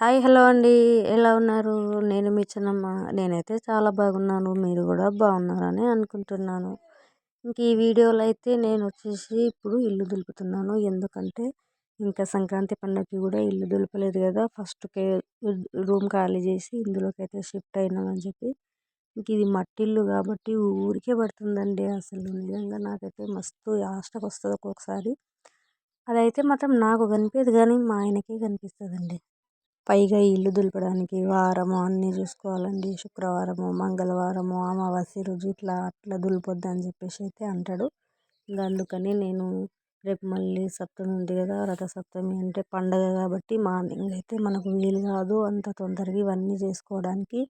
Hi hello అండి. ఎలా ఉన్నారు? నేను మీ చిన్నమ్మ. నేనైతే చాలా బాగున్నాను. మీరు కూడా బాగున్నారని అనుకుంటున్నాను. ఇంక ఈ వీడియోలో అయితే నేను వచ్చేసి ఇప్పుడు ఇల్లు దులుపుతున్నాను. ఎందుకంటే ఇంకా సంక్రాంతి పండగకి కూడా ఇల్లు దులపలేదు కదా. ఫస్ట్కే రూమ్ ఖాళీ చేసి ఇందులోకి అయితే షిఫ్ట్ అయినామని చెప్పి. ఇంక ఇది మట్టిల్లు కాబట్టి ఊరికే పడుతుందండి అసలు. నిజంగా నాకైతే మస్తు యాస్టకు వస్తుంది ఒక్కొక్కసారి. అదైతే మాత్రం నాకు కనిపించదు కానీ మా ఆయనకే కనిపిస్తుందండి. పైగా ఇల్లు దులపడానికి వారము అన్నీ చూసుకోవాలండి. శుక్రవారము మంగళవారము అమావాస్య రోజు ఇట్లా అట్లా దులపొద్దు అని చెప్పేసి అయితే అంటాడు. ఇంకా అందుకని నేను రేపు మళ్ళీ సప్తమి ఉంది కదా రథ సప్తమి అంటే పండగ కాబట్టి మార్నింగ్ అయితే మనకు వీలు కాదు అంత తొందరగా ఇవన్నీ చేసుకోవడానికి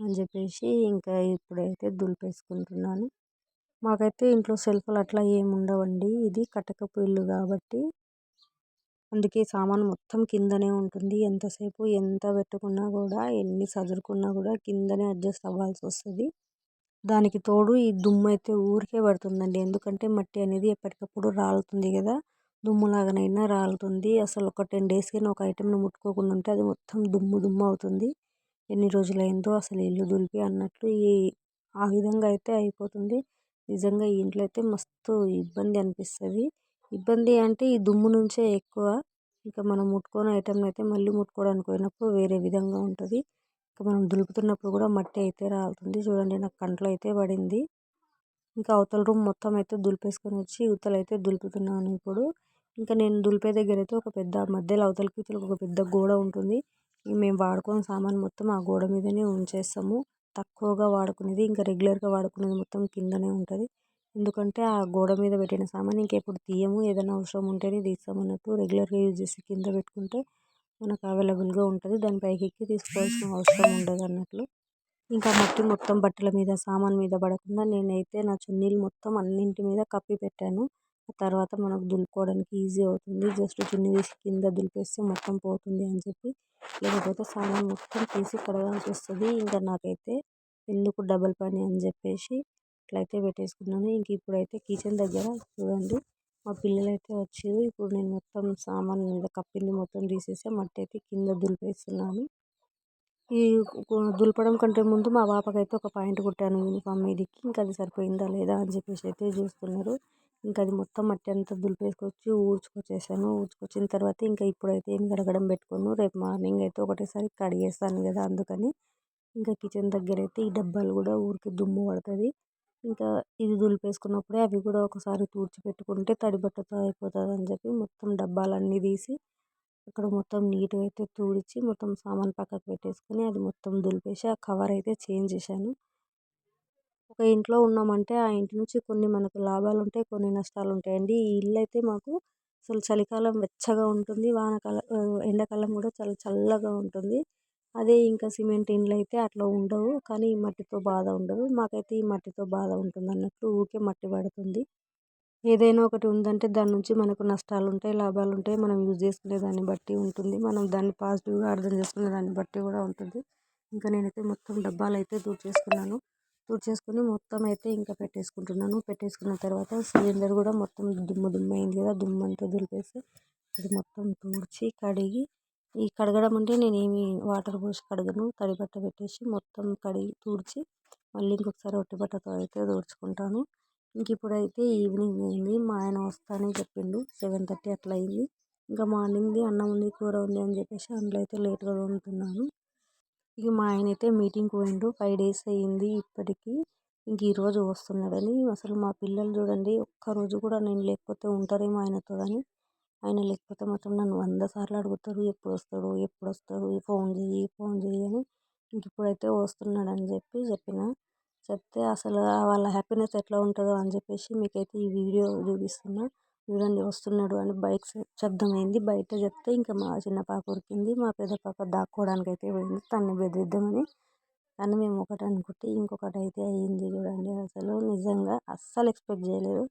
అని చెప్పేసి ఇంకా ఇప్పుడైతే దులిపేసుకుంటున్నాను. మాకైతే ఇంట్లో సెల్ఫ్లు అట్లా ఏమి ఉండవండి ఇది కటకపు ఇల్లు కాబట్టి అందుకే సామాను మొత్తం కిందనే ఉంటుంది. ఎంతసేపు ఎంత పెట్టుకున్నా కూడా ఎన్ని సదురుకున్నా కూడా కిందనే అడ్జస్ట్ అవ్వాల్సి వస్తుంది. దానికి తోడు ఈ దుమ్ము అయితే ఊరికే పడుతుందండి. ఎందుకంటే మట్టి అనేది ఎప్పటికప్పుడు రాలుతుంది కదా. దుమ్ము లాగానైనా రాలుతుంది. అసలు ఒక టెన్ డేస్కైనా ఒక ఐటెంను ముట్టుకోకుండా ఉంటే అది మొత్తం దుమ్ము దుమ్ము అవుతుంది. ఎన్ని రోజులైందో అసలు ఇల్లు దులిపి అన్నట్లు ఈ ఆ విధంగా అయితే అయిపోతుంది. నిజంగా ఈ ఇంట్లో అయితే మస్తు ఇబ్బంది అనిపిస్తుంది. ఇబ్బంది అంటే ఈ దుమ్ము నుంచే ఎక్కువ. ఇంకా మనం ముట్టుకోని ఐటెంని అయితే మళ్ళీ ముట్టుకోవడానికి పోయినప్పుడు వేరే విధంగా ఉంటుంది. ఇంకా మనం దులుపుతున్నప్పుడు కూడా మట్టి అయితే రాలుతుంది. చూడండి నాకు కంట్లో అయితే పడింది. ఇంకా అవతల రూమ్ మొత్తం అయితే దులిపేసుకొని వచ్చి ఇవతలైతే దులుపుతున్నాను ఇప్పుడు. ఇంకా నేను దులిపే దగ్గర అయితే ఒక పెద్ద మధ్యలో అవతలకి ఇవతలకి ఒక పెద్ద గోడ ఉంటుంది. మేము వాడుకున్న సామాన్ మొత్తం ఆ గోడ మీదనే ఉంచేస్తాము. తక్కువగా వాడుకునేది ఇంకా రెగ్యులర్గా వాడుకునేది మొత్తం కిందనే ఉంటుంది. ఎందుకంటే ఆ గోడ మీద పెట్టిన సామాన్ ఇంకెప్పుడు తీయము. ఏదైనా అవసరం ఉంటేనే తీస్తాం అన్నట్టు రెగ్యులర్గా యూజ్ చేసి కింద పెట్టుకుంటే మనకు అవైలబుల్గా ఉంటుంది. దాని పైకి ఎక్కి తీసుకోవాల్సిన అవసరం ఉండదు అన్నట్లు. ఇంకా మట్టి మొత్తం బట్టల మీద సామాన్ మీద పడకుండా నేనైతే నా చున్నీలు మొత్తం అన్నింటి మీద కప్పి పెట్టాను. తర్వాత మనకు దులుపుకోవడానికి ఈజీ అవుతుంది. జస్ట్ చున్నీ తీసి కింద దులిపేస్తే మొత్తం పోతుంది అని చెప్పి లేకపోతే సామాన్ మొత్తం తీసి కడగాల్సి వస్తుంది. ఇంకా నాకైతే ఎందుకు డబల్ పని అని చెప్పేసి అట్లయితే పెట్టేసుకున్నాను ఇంక ఇప్పుడైతే కిచెన్ దగ్గర చూడండి. మా పిల్లలు అయితే వచ్చారు. ఇప్పుడు నేను మొత్తం సామాన్ మీద కప్పింది మొత్తం తీసేసి. మట్టి అయితే కింద దులిపేస్తున్నాను. ఈ దులపడం కంటే ముందు మా పాపకైతే ఒక పాయింట్ కుట్టాను యూనిఫామ్ మీదకి. ఇంకా అది సరిపోయిందా లేదా అని చెప్పేసి అయితే చూస్తున్నారు. ఇంకా అది మొత్తం మట్టి అంతా దులిపేసుకొచ్చి ఊడ్చుకొచ్చేసాను. ఊడ్చుకొచ్చిన తర్వాత ఇంకా ఇప్పుడైతే ఏం కడగడం పెట్టుకోను. రేపు మార్నింగ్ అయితే ఒకటేసారి కడిగేస్తాను కదా అందుకని. ఇంకా కిచెన్ దగ్గర అయితే ఈ డబ్బాలు కూడా ఊరికి దుమ్ము పడుతుంది. ఇంకా ఇది దులిపేసుకున్నప్పుడే అవి కూడా ఒకసారి తూడ్చి పెట్టుకుంటే తడి బట్టతో అయిపోతుంది అని చెప్పి మొత్తం డబ్బాలన్నీ తీసి అక్కడ మొత్తం నీట్గా అయితే తుడిచి మొత్తం సామాన్ పక్కకు పెట్టేసుకొని అది మొత్తం దులిపేసి ఆ కవర్ అయితే చేంజ్ చేశాను. ఒక ఇంట్లో ఉన్నామంటే ఆ ఇంటి నుంచి కొన్ని మనకు లాభాలు ఉంటాయి కొన్ని నష్టాలు ఉంటాయండి. ఈ ఇల్లు అయితే మాకు అసలు చలికాలం వెచ్చగా ఉంటుంది వానకాలం ఎండాకాలం కూడా చాలా చల్లగా ఉంటుంది. అదే ఇంకా సిమెంట్ ఇండ్లు అయితే అట్లా ఉండవు. కానీ ఈ మట్టితో బాధ ఉండదు. మాకైతే ఈ మట్టితో బాధ ఉంటుంది అన్నట్లు ఊరికే మట్టి పడుతుంది. ఏదైనా ఒకటి ఉందంటే దాని నుంచి మనకు నష్టాలు ఉంటాయి లాభాలు ఉంటాయి మనం యూజ్ చేసుకునే దాన్ని బట్టి ఉంటుంది. మనం దాన్ని పాజిటివ్గా అర్థం చేసుకునే దాన్ని బట్టి కూడా ఉంటుంది. ఇంకా నేనైతే మొత్తం డబ్బాలు అయితే చేసుకున్నాను. చేసుకుని మొత్తం అయితే ఇంకా పెట్టేసుకుంటున్నాను. పెట్టేసుకున్న తర్వాత సిలిండర్ కూడా మొత్తం దుమ్ము దుమ్ము అయింది కదా దుమ్ము అంతా దులిపేసి అది మొత్తం తుడిచి కడిగి ఈ కడగడం అంటే నేను ఏమి వాటర్ పోసి కడగను. తడి బట్ట పెట్టేసి మొత్తం కడిగి తుడిచి మళ్ళీ ఇంకొకసారి ఒట్టి బట్టతో అయితే తుడుచుకుంటాను. ఇంక ఇప్పుడైతే ఈవినింగ్ అయింది. మా ఆయన వస్తానని చెప్పిండు. సెవెన్ థర్టీ అట్లా అయింది. ఇంకా మార్నింగ్ది అన్నం ఉంది కూర ఉంది అని చెప్పేసి అందులో అయితే లేట్గా తోముతున్నాను ఇక మా ఆయన అయితే మీటింగ్కి పోయిండు. ఫైవ్ డేస్ అయ్యింది ఇప్పటికీ. ఇంక ఈరోజు వస్తున్నాడని. అసలు మా పిల్లలు చూడండి ఒక్కరోజు కూడా నేను లేకపోతే ఉంటారేమో ఆయనతో అని ఆయన లేకపోతే మాత్రం నన్ను వంద సార్లు అడుగుతారు ఎప్పుడు వస్తాడు ఎప్పుడు వస్తాడు ఫోన్ చేయి ఫోన్ చేయి అని ఇంక ఇప్పుడైతే వస్తున్నాడని చెప్పి చెప్పిన చెప్తే అసలు వాళ్ళ హ్యాపీనెస్ ఎట్లా ఉంటుందో అని చెప్పేసి మీకైతే ఈ వీడియో చూపిస్తున్నా. చూడండి వస్తున్నాడు అని బైక్ శబ్దమైంది బయట చెప్తే ఇంకా మా చిన్న పాప ఉరికింది. మా పెద్ద పాప దాక్కోవడానికి అయితే పోయింది. తన్ని బెదిరిద్దామని కానీ మేము ఒకటి అనుకుంటే ఇంకొకటి అయితే అయ్యింది చూడండి. అసలు నిజంగా అస్సలు ఎక్స్పెక్ట్ చేయలేదు.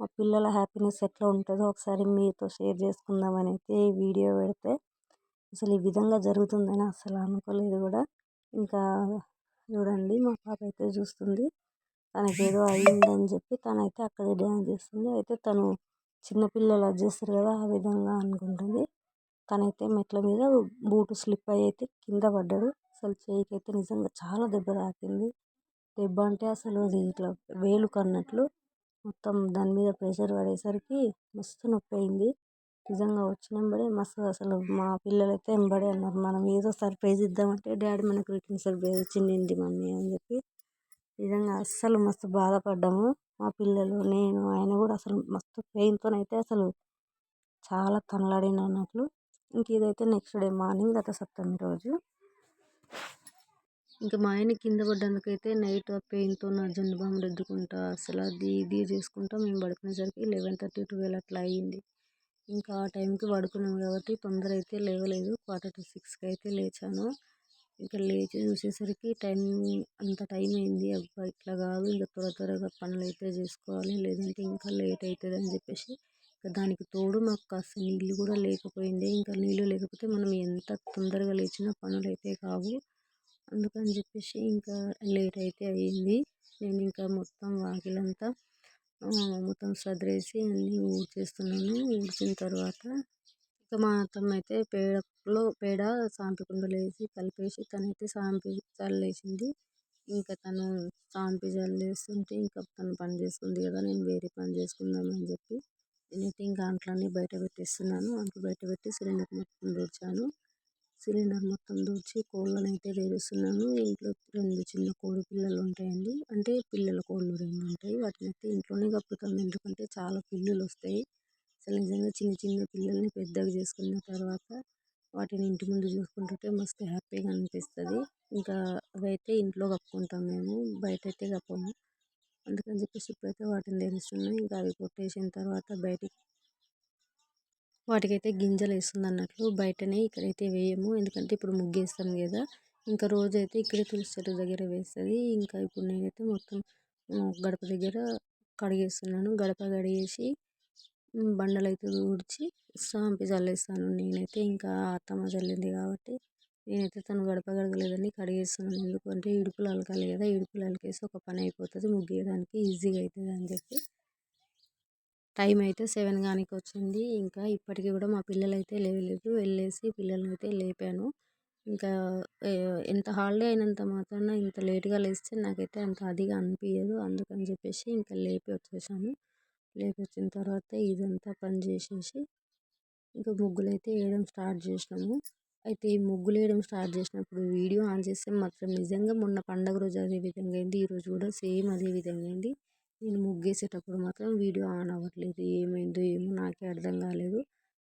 మా పిల్లల హ్యాపీనెస్ ఎట్లా ఉంటుందో ఒకసారి మీతో షేర్ చేసుకుందామని అయితే ఈ వీడియో పెడితే అసలు ఈ విధంగా జరుగుతుందని అసలు అనుకోలేదు కూడా. ఇంకా చూడండి మా పాప అయితే చూస్తుంది. తనకి ఏదో అయ్యిందని చెప్పి తనైతే అక్కడే డ్యాన్స్ చేస్తుంది. అయితే తను చిన్నపిల్లలు అది చేస్తారు కదా ఆ విధంగా అనుకుంటుంది. తనైతే మెట్ల మీద బూటు స్లిప్ అయ్యి అయితే కింద పడ్డాడు. అసలు చేయికి అయితే నిజంగా చాలా దెబ్బ తాకింది. దెబ్బ అంటే అసలు అది ఇట్లా వేలు కన్నట్లు మొత్తం దాని మీద ప్రెషర్ పడేసరికి మస్తు నొప్పి అయింది నిజంగా వచ్చిన వెంబడే మస్తు అసలు మా పిల్లలు అయితే వెంబడే అన్నారు. మనం ఏదో సర్ప్రైజ్ ఇద్దామంటే డాడీ మనకు రిటర్న్ సర్ప్రైజ్ ఇచ్చింది ఏంటి మమ్మీ అని చెప్పి నిజంగా అస్సలు మస్తు బాధపడ్డాము. మా పిల్లలు నేను ఆయన కూడా అసలు మస్తు పెయిన్తో అయితే అసలు చాలా తనలాడిన అన్నట్లు. ఇంక ఇదైతే నెక్స్ట్ డే మార్నింగ్ గత సప్తమి రోజు. ఇంకా మా ఆయన కింద పడ్డందుకైతే నైట్ పెయిన్తో జెండు బామ్ రుద్దుకుంటా అసలు అది ఇది చేసుకుంటా మేము పడుకునేసరికి లెవెన్ థర్టీ ట్వెల్వ్ అట్లా అయ్యింది ఇంకా ఆ టైంకి పడుకున్నాం కాబట్టి తొందర అయితే లేవలేదు. క్వార్టర్ టు సిక్స్కి అయితే లేచాను. ఇంకా లేచి చూసేసరికి టైం అంత టైం అయింది. అబ్బా ఇట్లా కాదు ఇంకా త్వర త్వరగా పనులు అయితే చేసుకోవాలి. లేదంటే ఇంకా లేట్ అవుతుంది అని చెప్పేసి ఇంకా దానికి తోడు మాకు కాస్త నీళ్ళు కూడా లేకపోయింది. ఇంకా నీళ్ళు లేకపోతే మనం ఎంత తొందరగా లేచినా పనులు అయితే కావు. అందుకని చెప్పేసి ఇంకా లేట్ అయితే అయ్యింది నేను ఇంకా మొత్తం వాకిలంతా మొత్తం సదిరేసి అన్నీ ఊడ్చేస్తున్నాను. ఊడ్చిన తర్వాత ఇంకా మా అత్తమ్మ అయితే పేడలో పేడ సాంపికుండలో వేసి కలిపేసి తనైతే సాంపి చల్లేసింది. ఇంకా తను సాంపి చల్లేస్తుంటే ఇంకా తను పని చేసుకుంది కదా నేను వేరే పని చేసుకుందామని చెప్పి. నేనైతే ఇంకా అంట్లన్నీ బయట పెట్టేస్తున్నాను. అంట్లు బయట పెట్టి సిలిండర్ మొత్తం తుడిచాను. సిలిండర్ మొత్తం తుడిచి కోళ్ళను అయితే వేరుస్తున్నాను. ఇంట్లో రెండు చిన్న కోడి పిల్లలు ఉంటాయండి. అంటే పిల్లల కోళ్ళు రెండు ఉంటాయి. వాటిని అయితే ఇంట్లోనే కప్పుతాం. ఎందుకంటే చాలా పిల్లులు వస్తాయి. అసలు నిజంగా చిన్న చిన్న పిల్లల్ని పెద్దగా చేసుకున్న తర్వాత వాటిని ఇంటి ముందు చూసుకుంటుంటే మస్తు హ్యాపీగా అనిపిస్తుంది. ఇంకా అవైతే ఇంట్లో కప్పుకుంటాం మేము. బయట అయితే కప్పము. అందుకని చెప్పేసి ఇప్పుడైతే వాటిని తెరుస్తున్నాం. ఇంకా అవి కొట్టేసిన తర్వాత బయటికి వాటికైతే గింజలు వేస్తుంది అన్నట్లు బయటనే ఇక్కడైతే వేయము. ఎందుకంటే ఇప్పుడు ముగ్గేస్తాం కదా ఇంకా రోజైతే ఇక్కడే తులసి చెట్టు దగ్గర వేస్తుంది. ఇంకా ఇప్పుడు నేనైతే మొత్తం గడప దగ్గర కడిగేస్తున్నాను. గడప కడిగేసి బండలు అయితే ఊడ్చి సాంపి చల్లేస్తాను నేనైతే. ఇంకా అత్తమ్మ చల్లింది కాబట్టి నేనైతే తను గడప గడగలేదని కడిగేస్తున్నాను. ఎందుకంటే ఇడుపులు అలకాలి కదా ఇడుపులు అలికేసి ఒక పని అయిపోతుంది. ముగ్గేయడానికి ఈజీగా అవుతుంది అని చెప్పి టైం అయితే సెవెన్ కానికి వచ్చింది ఇంకా ఇప్పటికీ కూడా మా పిల్లలు అయితే లేవలేదు. వెళ్ళేసి పిల్లల్ని అయితే లేపాను. ఇంకా ఎంత హాలిడే అయినంత మాత్రాన ఇంత లేట్గా లేస్తే నాకైతే అంత అదిగా అనిపించదు అందుకని చెప్పేసి ఇంకా లేపి వచ్చేసాను లేపి వచ్చిన తర్వాత ఇదంతా పని చేసేసి ఇంకా ముగ్గులు అయితే వేయడం స్టార్ట్ చేసినాము. అయితే ఈ ముగ్గులు వేయడం స్టార్ట్ చేసినప్పుడు వీడియో ఆన్ చేస్తే మాత్రం నిజంగా మొన్న పండగ రోజు అదే విధంగా అయింది. ఈరోజు కూడా సేమ్ అదే విధంగా అయింది. నేను ముగ్గేసేటప్పుడు మాత్రం వీడియో ఆన్ అవ్వట్లేదు. ఏమైందో ఏమో నాకే అర్థం కాలేదు.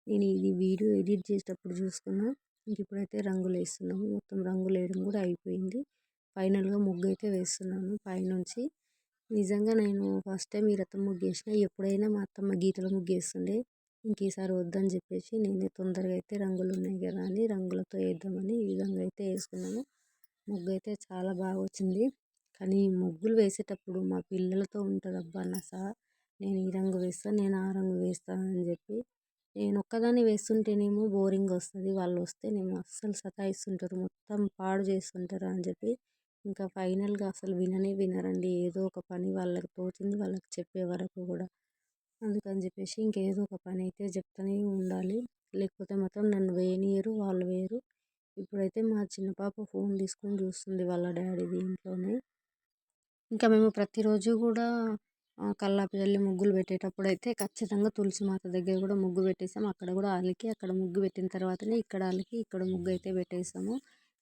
నేను ఇది వీడియో ఎడిట్ చేసేటప్పుడు చూసుకున్నా ఇంక ఇప్పుడైతే రంగులు వేస్తున్నాము మొత్తం రంగులు వేయడం కూడా అయిపోయింది. ఫైనల్గా ముగ్గు అయితే వేస్తున్నాను పైనుంచి. నిజంగా నేను ఫస్ట్ టైం ఈ రథం ముగ్గేసిన ఎప్పుడైనా మా అత్తమ్మ గీతల ముగ్గేస్తుండే. ఇంక ఈసారి వద్దని చెప్పేసి నేనే తొందరగా అయితే రంగులు ఉన్నాయి కదా అని రంగులతో వేద్దామని ఈ విధంగా అయితే వేసుకున్నాను. ముగ్గు అయితే చాలా బాగా వచ్చింది. కానీ ముగ్గులు వేసేటప్పుడు మా పిల్లలతో ఉంటుంది అబ్బా సహా నేను ఈ రంగు వేస్తాను నేను ఆ రంగు వేస్తాను అని చెప్పి నేను ఒక్కదాన్ని వేస్తుంటేనేమో బోరింగ్ వస్తుంది వాళ్ళు వస్తేనేమో అస్సలు సతాయిస్తుంటారు మొత్తం పాడు చేస్తుంటారు అని చెప్పి ఇంకా ఫైనల్గా అసలు విననే వినరండి. ఏదో ఒక పని వాళ్ళకి తోచింది వాళ్ళకి చెప్పే వరకు కూడా. అందుకని చెప్పేసి ఇంకేదో ఒక పని అయితే చెప్తూనే ఉండాలి. లేకపోతే మాత్రం నన్ను వేయనియరు వాళ్ళు వేయరు. ఇప్పుడైతే మా చిన్న పాప ఫోన్ తీసుకొని చూస్తుంది వాళ్ళ డాడీది ఇంట్లోనే. ఇంకా మేము ప్రతిరోజు కూడా కల్లాపి చల్లి ముగ్గులు పెట్టేటప్పుడు అయితే ఖచ్చితంగా తులసి మాత దగ్గర కూడా ముగ్గు పెట్టేసాము. అక్కడ కూడా అలికి అక్కడ ముగ్గు పెట్టిన తర్వాతనే ఇక్కడ అలికి ఇక్కడ ముగ్గు అయితే పెట్టేసాము.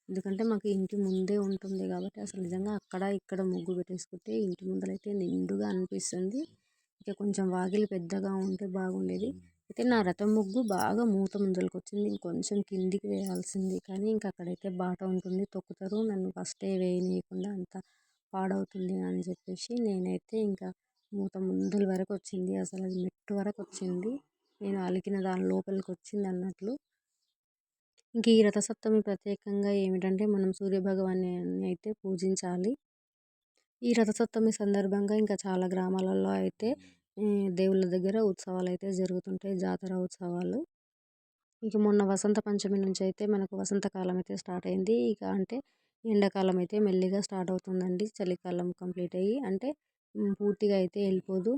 ఎందుకంటే మాకు ఇంటి ముందే ఉంటుంది కాబట్టి అసలు నిజంగా అక్కడ ఇక్కడ ముగ్గు పెట్టేసుకుంటే ఇంటి ముందరైతే నిండుగా అనిపిస్తుంది. ఇంకా కొంచెం వాకిలి పెద్దగా ఉంటే బాగుండేది. అయితే నా రథం ముగ్గు బాగా మూత ముందరకు వచ్చింది. ఇంకొంచెం కిందికి వేయాల్సింది. కానీ ఇంకా అక్కడైతే బాట ఉంటుంది. తొక్కుతారు. నన్ను ఫస్టే వేయనీయకుండా అంత పాడవుతుంది అని చెప్పేసి నేనైతే ఇంకా మూత ముందల వరకు వచ్చింది అసలు అది మెట్టు వరకు వచ్చింది నేను అలికిన దాని లోపలికి వచ్చింది అన్నట్లు ఇంక ఈ రథసప్తమి ప్రత్యేకంగా ఏమిటంటే మనం సూర్యభగవాన్ని అయితే పూజించాలి. ఈ రథసప్తమి సందర్భంగా ఇంకా చాలా గ్రామాలలో అయితే దేవుళ్ళ దగ్గర ఉత్సవాలు అయితే జరుగుతుంటాయి. జాతర ఉత్సవాలు. ఇక మొన్న వసంత పంచమి నుంచి అయితే మనకు వసంతకాలం అయితే స్టార్ట్ అయింది. ఇక అంటే ఎండాకాలం అయితే మెల్లిగా స్టార్ట్ అవుతుందండి. చలికాలం కంప్లీట్ అయ్యి అంటే పూర్తిగా అయితే వెళ్ళిపోదు.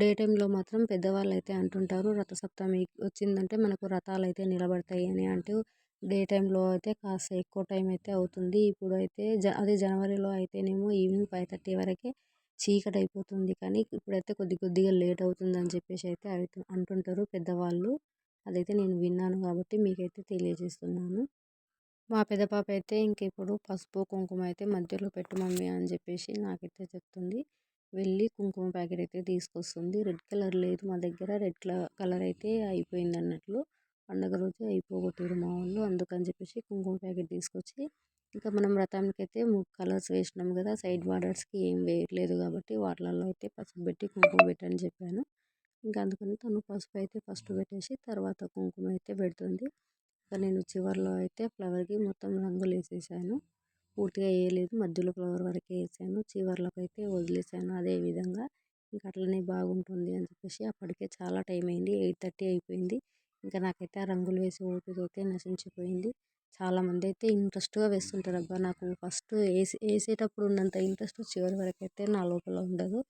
డే టైంలో మాత్రం పెద్దవాళ్ళు అయితే అంటుంటారు రథసప్తమి వచ్చిందంటే మనకు రథాలు అయితే నిలబడతాయి అని అంటూ డే టైంలో అయితే కాస్త ఎక్కువ టైం అయితే అవుతుంది. ఇప్పుడు అయితే జ అదే జనవరిలో అయితేనేమో ఈవినింగ్ ఫైవ్ థర్టీ వరకే చీకటి అయిపోతుంది. కానీ ఇప్పుడైతే కొద్ది కొద్దిగా లేట్ అవుతుంది అని చెప్పేసి అయితే అంటుంటారు పెద్దవాళ్ళు. అదైతే నేను విన్నాను కాబట్టి మీకైతే తెలియజేస్తున్నాను. మా పెద్ద పాప అయితే ఇంక ఇప్పుడు పసుపు కుంకుమ అయితే మధ్యలో పెట్టు మమ్మీ అని చెప్పేసి నాకైతే చెప్తుంది. వెళ్ళి కుంకుమ ప్యాకెట్ అయితే తీసుకొస్తుంది. రెడ్ కలర్ లేదు మా దగ్గర. రెడ్ కలర్ అయితే అయిపోయింది అన్నట్లు. పండగ రోజు అయిపోగొట్టారు మా వాళ్ళు. అందుకని చెప్పేసి కుంకుమ ప్యాకెట్ తీసుకొచ్చి ఇంకా మనం వ్రతానికి అయితే మూడు కలర్స్ వేసినాం కదా. సైడ్ బార్డర్స్కి ఏం వేయట్లేదు కాబట్టి వాటిలలో అయితే పసుపు పెట్టి కుంకుమ పెట్టని చెప్పాను. ఇంకా అందుకని తను పసుపు అయితే ఫస్ట్ పెట్టేసి తర్వాత కుంకుమ అయితే పెడుతుంది. ఇంకా నేను చివరిలో అయితే ఫ్లవర్కి మొత్తం రంగులు వేసేసాను పూర్తిగా వేయలేదు మధ్యలో ఫ్లవర్ వరకే వేసాను చివరిలోకి అయితే వదిలేసాను అదే విధంగా. ఇంకా అట్లనే బాగుంటుంది అని చెప్పేసి అప్పటికే చాలా టైం అయింది. ఎయిట్ థర్టీ అయిపోయింది. ఇంకా నాకైతే ఆ రంగులు వేసే ఓపిక అయితే నశించిపోయింది చాలామంది అయితే ఇంట్రెస్ట్గా వేస్తుంటారు. అబ్బా! నాకు ఫస్ట్ వేసి వేసేటప్పుడు ఉన్నంత ఇంట్రెస్ట్ చివరి వరకు అయితే నా లోపల ఉండదు.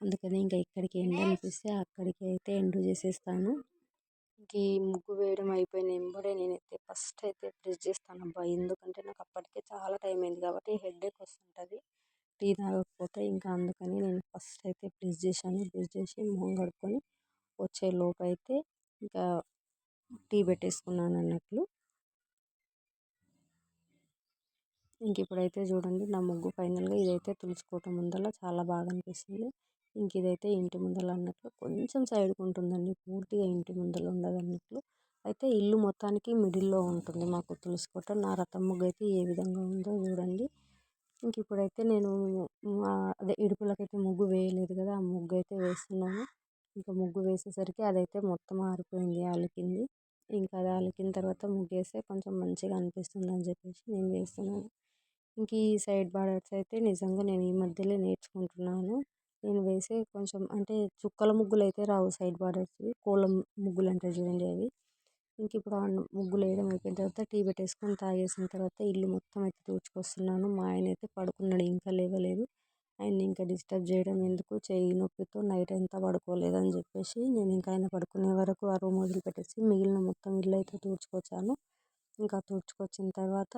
అందుకని ఇంకా ఎక్కడికి ఎండ్ అనిపిస్తే అక్కడికి అయితే ఎండ్ చేసేస్తాను. ఈ ముగ్గు వేయడం అయిపోయిన వెంబడే నేనైతే ఫస్ట్ అయితే బ్రష్ చేస్తాను అబ్బా. ఎందుకంటే నాకు అప్పటికే చాలా టైం అయింది కాబట్టి హెడేక్ వస్తుంటుంది. టీ తాగకపోతే ఇంకా అందుకని నేను ఫస్ట్ అయితే బ్రష్ చేశాను. బ్రష్ చేసి మొహం కడుక్కొని వచ్చే లోపు అయితే ఇంకా టీ పెట్టేసుకున్నాను అన్నట్లు. ఇంక ఇప్పుడైతే చూడండి నా ముగ్గు ఫైనల్గా ఇదైతే తులుచుకోవటం ముందర చాలా బాగా అనిపిస్తుంది. ఇంక ఇదైతే ఇంటి ముందర అన్నట్లు కొంచెం సైడ్కి ఉంటుందండి. పూర్తిగా ఇంటి ముందర ఉండదు అన్నట్లు అయితే ఇల్లు మొత్తానికి మిడిల్లో ఉంటుంది మాకు తులసికోట నా రథం ముగ్గు అయితే ఏ విధంగా ఉందో చూడండి. ఇంక ఇప్పుడైతే నేను అదే ఇడుపులకైతే ముగ్గు వేయలేదు కదా ఆ ముగ్గు అయితే వేస్తున్నాను. ఇంకా ముగ్గు వేసేసరికి అదైతే మొత్తం ఆరిపోయింది అలికింది ఇంకా అది అలికిన తర్వాత ముగ్గు వేస్తే కొంచెం మంచిగా అనిపిస్తుంది అని చెప్పేసి నేను వేస్తున్నాను. ఇంక ఈ సైడ్ బార్డర్స్ అయితే నిజంగా నేను ఈ మధ్యలో నేర్చుకుంటున్నాను. నేను వేసే కొంచెం అంటే చుక్కల ముగ్గులు అయితే రావు సైడ్ బార్డర్స్వి. కోలం ముగ్గులు అంటారు చూడండి అవి. ఇంక ఇప్పుడు ఆ ముగ్గులు వేయడం అయిపోయిన తర్వాత టీ పెట్టేసుకొని తాగేసిన తర్వాత ఇల్లు మొత్తం అయితే తుడుచుకొస్తున్నాను. మా ఆయన అయితే పడుకున్నాడు ఇంకా లేవలేదు. ఆయన ఇంకా డిస్టర్బ్ చేయడం ఎందుకు? చెయ్యి నొప్పితో నైట్ అంతా పడుకోలేదు అని చెప్పేసి నేను ఇంకా ఆయన పడుకునే వరకు ఆ రూమ్ వదిలిపెట్టేసి మిగిలిన మొత్తం ఇల్లు అయితే తుడుచుకొచ్చాను. ఇంకా తుడుచుకొచ్చిన తర్వాత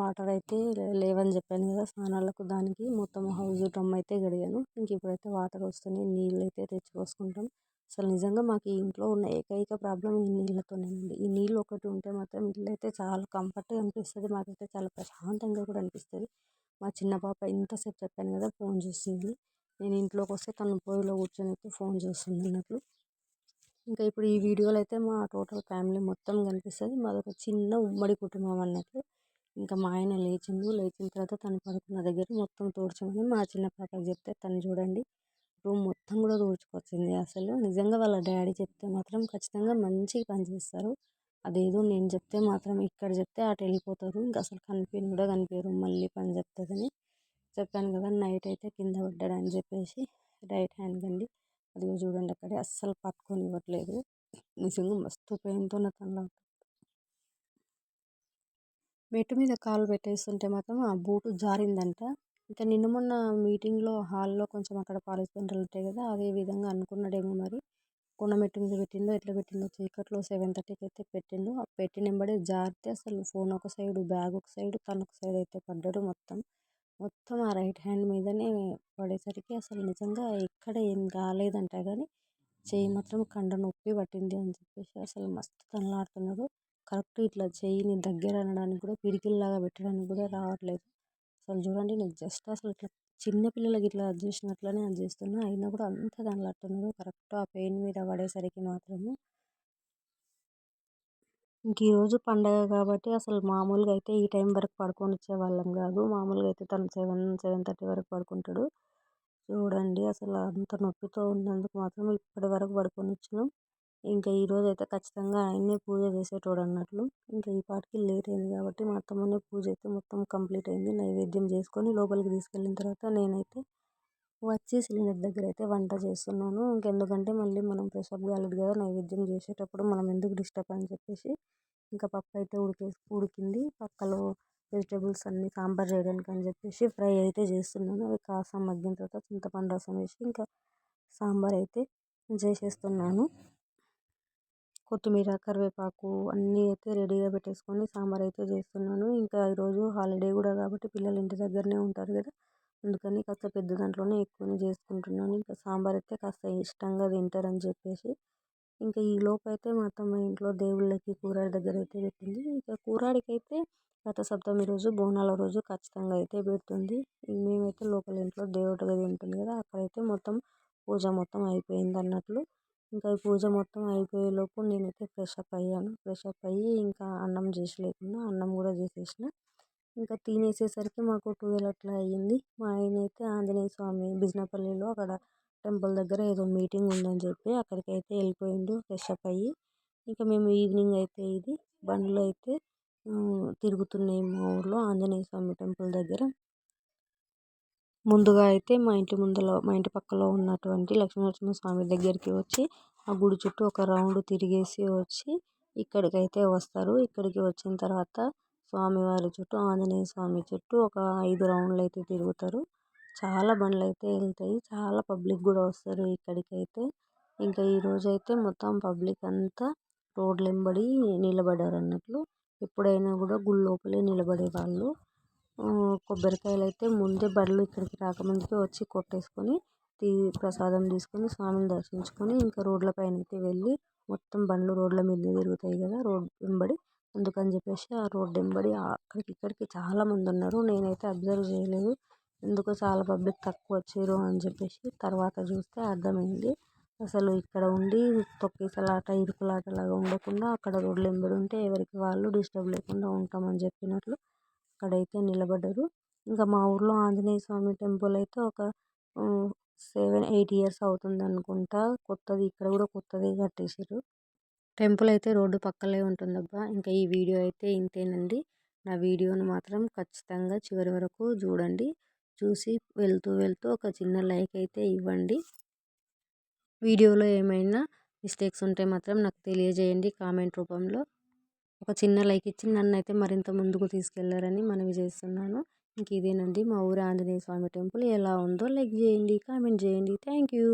వాటర్ అయితే లేవని చెప్పాను కదా స్నానాలకు దానికి. మొత్తం హౌస్ డ్రమ్ అయితే కడిగాను ఇంక ఇప్పుడైతే వాటర్ వస్తున్నాయి నీళ్ళు అయితే తెచ్చుకోసుకుంటాం అసలు నిజంగా మాకు ఈ ఇంట్లో ఉన్న ఏకైక ప్రాబ్లం ఈ నీళ్ళతోనేనండి ఈ నీళ్ళు ఒకటి ఉంటే మాత్రం ఇల్లు అయితే చాలా కంఫర్ట్గా అనిపిస్తుంది మాకైతే చాలా ప్రశాంతంగా కూడా అనిపిస్తుంది. మా చిన్న పాప ఇంతసేపు చెప్పాను కదా ఫోన్ చూస్తుంది నేను ఇంట్లోకి వస్తే తను పోయిలో కూర్చొని అయితే ఫోన్ చూస్తుంది అన్నట్లు. ఇంకా ఇప్పుడు ఈ వీడియోలో అయితే మా టోటల్ ఫ్యామిలీ మొత్తం కనిపిస్తుంది. మాది ఒక చిన్న ఉమ్మడి కుటుంబం అన్నట్లు. ఇంకా మా ఆయన లేచిండు. లేచిన తర్వాత తను పడుకున్న దగ్గర మొత్తం తోడ్చమని మా చిన్న పాపకి చెప్తే తను చూడండి రూమ్ మొత్తం కూడా తుడుచుకొచ్చింది. అసలు నిజంగా వాళ్ళ డాడీ చెప్తే మాత్రం ఖచ్చితంగా మంచిగా పని చేస్తారు. అదేదో నేను చెప్తే మాత్రం ఇక్కడ చెప్తే అటు వెళ్ళిపోతారు. ఇంకా అసలు కనిపించను కూడా కనిపించరు మళ్ళీ పని చెప్తుందని చెప్పాను కదా నైట్ అయితే కింద పడ్డాడు అని చెప్పేసి రైట్ హ్యాండ్ అండి అది చూడండి అక్కడే అస్సలు పట్టుకొని ఇవ్వట్లేదు. నిజంగా మస్తు పెయిన్తో తనలో మెట్టు మీద కాలు పెట్టేస్తుంటే మాత్రం ఆ బూటు జారిందంట. ఇంకా నిన్న మొన్న మీటింగ్లో హాల్లో కొంచెం అక్కడ పాలిష్ ఉంటాయి కదా అదే విధంగా అనుకున్నాడేమో మరి. కొండ మెట్టు మీద పెట్టిండో ఎట్లా పెట్టిండో చీకట్లో సెవెన్ థర్టీకి అయితే పెట్టిండు. ఆ పెట్టినెంబడే జారితే అసలు ఫోన్ ఒక సైడ్ బ్యాగ్ ఒక సైడ్ తను ఒక సైడ్ అయితే పడ్డాడు మొత్తం. మొత్తం ఆ రైట్ హ్యాండ్ మీదనే పడేసరికి అసలు నిజంగా ఎక్కడ ఏం కాలేదంట కానీ చేయి మాత్రం కండ నొప్పి పట్టింది అని చెప్పేసి అసలు మస్తు తనలాడుతున్నాడు. కరెక్ట్ ఇట్లా చెయ్యిని దగ్గర అనడానికి కూడా పిడికిలిలాగా పెట్టడానికి కూడా రావట్లేదు. అసలు చూడండి నేను జస్ట్ అసలు ఇట్లా చిన్నపిల్లలకి ఇట్లా అది చేసినట్లనే అది చేస్తున్నా. అయినా కూడా అంత దానిలో అట్టున్నారు కరెక్ట్ ఆ పెయిన్ మీద పడేసరికి మాత్రము. ఇంక ఈరోజు పండగ కాబట్టి అసలు మామూలుగా అయితే ఈ టైం వరకు పడుకొని వాళ్ళం కాదు. మామూలుగా అయితే తను సెవెన్ సెవెన్ థర్టీ వరకు పడుకుంటాడు. చూడండి అసలు అంత నొప్పితో ఉన్నందుకు మాత్రం ఇప్పటి వరకు పడుకొని వచ్చినాం. ఇంకా ఈరోజు అయితే ఖచ్చితంగా ఆయన్నే పూజ చేసేటోడు అన్నట్లు ఇంకా ఈ పాటికి లేట్ అయింది కాబట్టి మా అత్తమ్మనే పూజ అయితే మొత్తం కంప్లీట్ అయింది నైవేద్యం చేసుకొని లోపలికి తీసుకెళ్ళిన తర్వాత నేనైతే వచ్చి సిలిండర్ దగ్గర అయితే వంట చేస్తున్నాను. ఇంకెందుకంటే మళ్ళీ మనం ప్రెషప్ కాలేదు కదా నైవేద్యం చేసేటప్పుడు మనం ఎందుకు డిస్టర్బ్ అని చెప్పేసి ఇంకా పప్పు అయితే ఉడికే ఉడికింది. పక్కలో వెజిటేబుల్స్ అన్నీ సాంబార్ చేయడానికి అని చెప్పేసి ఫ్రై అయితే చేస్తున్నాను. అవి కాస్త మగ్గిన తర్వాత చింతపండు రసం వేసి ఇంకా సాంబార్ అయితే చేసేస్తున్నాను. కొత్తిమీర కరివేపాకు అన్నీ అయితే రెడీగా పెట్టేసుకొని సాంబార్ అయితే చేస్తున్నాను. ఇంకా ఈరోజు హాలిడే కూడా కాబట్టి పిల్లలు ఇంటి దగ్గరనే ఉంటారు కదా. అందుకని కాస్త పెద్ద దాంట్లోనే ఎక్కువనే చేసుకుంటున్నాను. ఇంకా సాంబార్ అయితే కాస్త ఇష్టంగా తింటారని చెప్పేసి. ఇంకా ఈ లోపు అయితే మా అత్తమ్మ ఇంట్లో దేవుళ్ళకి కూరాడి దగ్గర అయితే పెట్టింది. ఇంకా కూరాడికి అయితే గత సప్తమి రోజు బోనాల రోజు ఖచ్చితంగా అయితే పెడుతుంది. మేమైతే లోపల ఇంట్లో దేవుడి గది ఉంటుంది కదా. అక్కడైతే మొత్తం పూజ మొత్తం అయిపోయింది అన్నట్లు. ఇంకా ఈ పూజ మొత్తం అయిపోయేలోపు నేనైతే ఫ్రెష్ అప్ అయ్యాను. ఫ్రెష్ అప్ అయ్యి ఇంకా అన్నం చేసి లేకుండా అన్నం కూడా చేసేసిన. ఇంకా తినేసేసరికి మాకు ట్వెల్వ్ అట్లా అయ్యింది. మా ఆయన అయితే ఆంజనేయ స్వామి బిజినపల్లిలో అక్కడ టెంపుల్ దగ్గర ఏదో మీటింగ్ ఉందని చెప్పి అక్కడికి అయితే వెళ్ళిపోయిండు ఫ్రెష్ అప్ అయ్యి. ఇంకా మేము ఈవినింగ్ అయితే ఇది బండ్లు అయితే తిరుగుతున్నాయి మా ఊర్లో ఆంజనేయ స్వామి టెంపుల్ దగ్గర. ముందుగా అయితే మా ఇంటి ముందర మా ఇంటి పక్కలో ఉన్నటువంటి లక్ష్మీనరసింహ స్వామి దగ్గరికి వచ్చి ఆ గుడి చుట్టూ ఒక రౌండ్ తిరిగేసి వచ్చి ఇక్కడికైతే వస్తారు. ఇక్కడికి వచ్చిన తర్వాత స్వామివారి చుట్టూ ఆంజనేయ స్వామి చుట్టూ ఒక ఐదు రౌండ్లు అయితే తిరుగుతారు. చాలా బండ్లు అయితే వెళ్తాయి. చాలా పబ్లిక్ కూడా వస్తారు ఇక్కడికైతే. ఇంకా ఈరోజు అయితే మొత్తం పబ్లిక్ అంతా రోడ్లు వెంబడి నిలబడారు అన్నట్లు ఎప్పుడైనా కూడా గుడి లోపలే నిలబడే వాళ్ళు కొబ్బరికాయలు అయితే ముందే బండ్లు ఇక్కడికి రాకముందుకే వచ్చి కొట్టేసుకొని తీ ప్రసాదం తీసుకొని స్వామిని దర్శించుకొని ఇంకా రోడ్ల పైన అయితే వెళ్ళి మొత్తం బండ్లు రోడ్ల మీద తిరుగుతాయి కదా రోడ్ వెంబడి. అందుకని చెప్పేసి ఆ రోడ్డు వెంబడి అక్కడికి ఇక్కడికి చాలా మంది ఉన్నారు. నేనైతే అబ్జర్వ్ చేయలేదు. ఎందుకో చాలా పబ్లిక్ తక్కువ వచ్చారు అని చెప్పేసి తర్వాత చూస్తే అర్థమైంది. అసలు ఇక్కడ ఉండి తొక్కిసలాట ఇరుకులాట లాగా ఉండకుండా అక్కడ రోడ్ల వెంబడి ఉంటే ఎవరికి వాళ్ళు డిస్టర్బ్ లేకుండా ఉంటామని చెప్పినట్లు అక్కడైతే నిలబడ్డారు. ఇంకా మా ఊర్లో ఆంజనేయ స్వామి టెంపుల్ అయితే ఒక సెవెన్ ఎయిట్ ఇయర్స్ అవుతుంది అనుకుంటా కొత్తది ఇక్కడ కూడా కొత్తది కట్టేసారు టెంపుల్ అయితే రోడ్డు పక్కలే ఉంటుందబ్బా. ఇంకా ఈ వీడియో అయితే ఇంతేనండి. నా వీడియోను మాత్రం ఖచ్చితంగా చివరి వరకు చూడండి. చూసి వెళ్తూ వెళ్తూ ఒక చిన్న లైక్ అయితే ఇవ్వండి. వీడియోలో ఏమైనా మిస్టేక్స్ ఉంటే మాత్రం నాకు తెలియజేయండి కామెంట్ రూపంలో. ఒక చిన్న లైక్ ఇచ్చి నన్ను అయితే మరింత ముందుకు తీసుకెళ్ళారని మనవి చేస్తున్నాను. ఇంక ఇదేనండి మా ఊరి ఆంజనేయ స్వామి టెంపుల్ ఎలా ఉందో లైక్ చేయండి కామెంట్ చేయండి. Thank you.